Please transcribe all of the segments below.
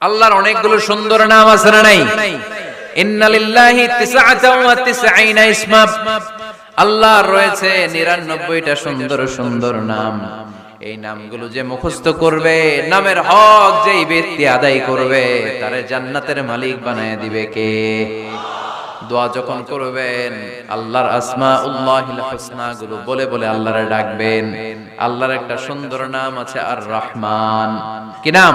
আল্লাহর অনেকগুলো সুন্দর নাম আছে না নাই? আল্লাহর রয়েছে 99টা সুন্দর সুন্দর নাম। এই নামগুলো যে করবে, নামের হক যেই ব্যক্তি আদায় করবে, তারে জান্নাতের মালিক বানায় দিবে কে? দোয়া যখন করবেন, আল্লাহর আসমা উল্লাহিলগুলো বলে বলে আল্লাহরে ডাকবেন। আল্লাহর একটা সুন্দর নাম আছে আর রহমান কি নাম?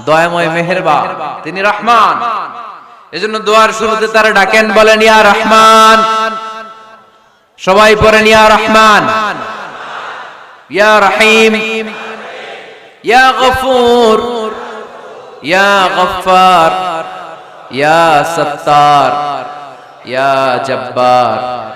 দয়াময় মেহেরবান তিনি রহমান। এজন্য দোয়ার শুরুতে তারা ডাকেন বলেন ইয়া রহমান। সবাই পড়েন ইয়া রহমান। ইয়া রহিম। ইয়া গফুর। ইয়া গফফার। ইয়া সত্তার। ইয়া জব্বার।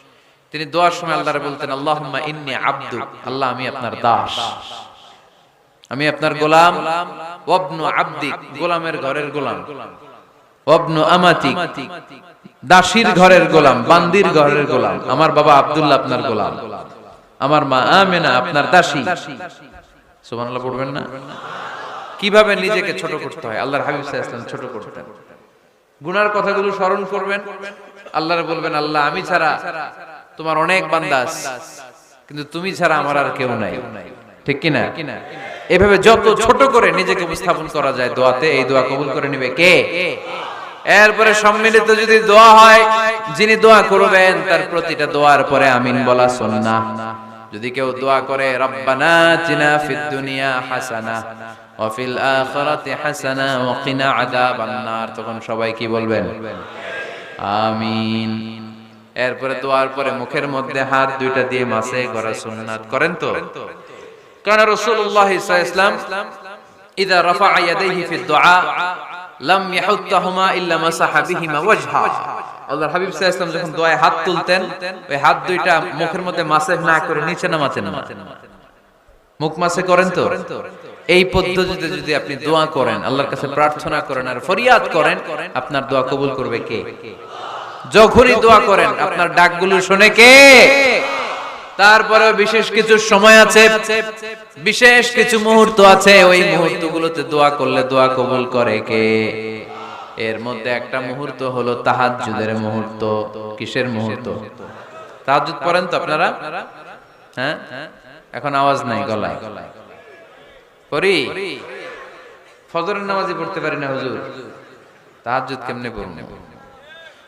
তিনি দোয়ার সময় আল্লাহরে বলতেন ইন্নী আব্দু আল্লাহ, আমি আপনার দাস। আমি আপনার গোলাম। আব্দিক, গোলামের ঘরের গোলাম। দাসীর ঘরের গোলাম, বান্দির ঘরের গোলাম। আমার বাবা আপনার গোলাম। আমার মা আমেনা আপনার দাসী। পড়বেন না? কীভাবে নিজেকে ছোট করতে হয়? আল্লাহর হাবিব সাল্লাল্লাহু ছোট করতেন। গুনার কথাগুলো স্মরণ করবেন। আল্লাহরে বলবেন, আল্লাহ, আমি ছাড়া তোমার অনেক বান্দা আছে, কিন্তু তুমি ছাড়া আমার আর কেউ নাই। ঠিক কি না এভাবে যত ছোট করে নিজেকে উপস্থাপন করা যায় দোয়াতে এই দোয়া কবুল করে নিবে কে? এরপরে সম্মিলিত যদি দোয়া হয় যিনি দোয়া করবেন তার প্রতিটা দোয়ার পরে আমিন বলা সুন্নাহ। যদি কেউ দোয়া করে রব্বানা তিনা ফিদ দুনিয়া হাসানা ওয়া ফিল আখিরাতি হাসানা ওয়া কিনা আযাবান নার তখন সবাই কি বলবেন? আমিন। এরপরে দোয়ার পরে মুখের মধ্যে হাত দুইটা দিয়ে মাসে করা সুন্নাত করেন তো? কারণ আলাইহি ওয়াসাল্লাম, ইদা ফি লাম ইয়াহুত্তাহুমা ইল্লা ওয়াজহা। আল্লাহর হাবিব সাল্লাল্লাহু যখন দোয়ায় হাত তুলতেন, ওই হাত দুইটা মুখের মধ্যে মাসে না করে নিচে নামাতেন না। মুখ মাসে করেন তো? এই পদ্ধতিতে যদি আপনি দোয়া করেন, আল্লাহর কাছে প্রার্থনা করেন আর ফরিয়াদ করেন, আপনার দোয়া কবুল করবে কে? যখনই দোয়া করেন আপনার ডাকগুলো শুনে কে? তারপরে বিশেষ কিছু সময় আছে বিশেষ কিছু মুহূর্ত আছে ওই মুহূর্তগুলোতে দোয়া করলে দোয়া কবুল করে কে? এর মধ্যে একটা মুহূর্ত হলো তাহাজ্জুদের মুহূর্ত। কিসের মুহূর্ত? তাহাজ্জুদ পড়েন তো আপনারা? হ্যাঁ? এখন আওয়াজ নাই গলায়। পড়ি? ফজরের নামাজই পড়তে পারি না হুজুর। তাহাজ্জুদ কেমনে পড়ব?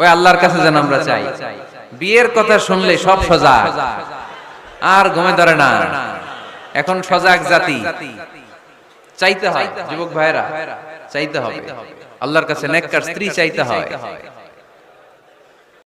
ওই আল্লাহর কাছে যেন আমরা চাই। বিয়ের কথা শুনলে সব সজাগ। আর ঘুমে ধরে না। এখন সজাগ জাতি। চাইতে হয়, যুবক ভাইরা চাইতে হবে। আল্লাহর কাছে নেককার স্ত্রী চাইতে হয়।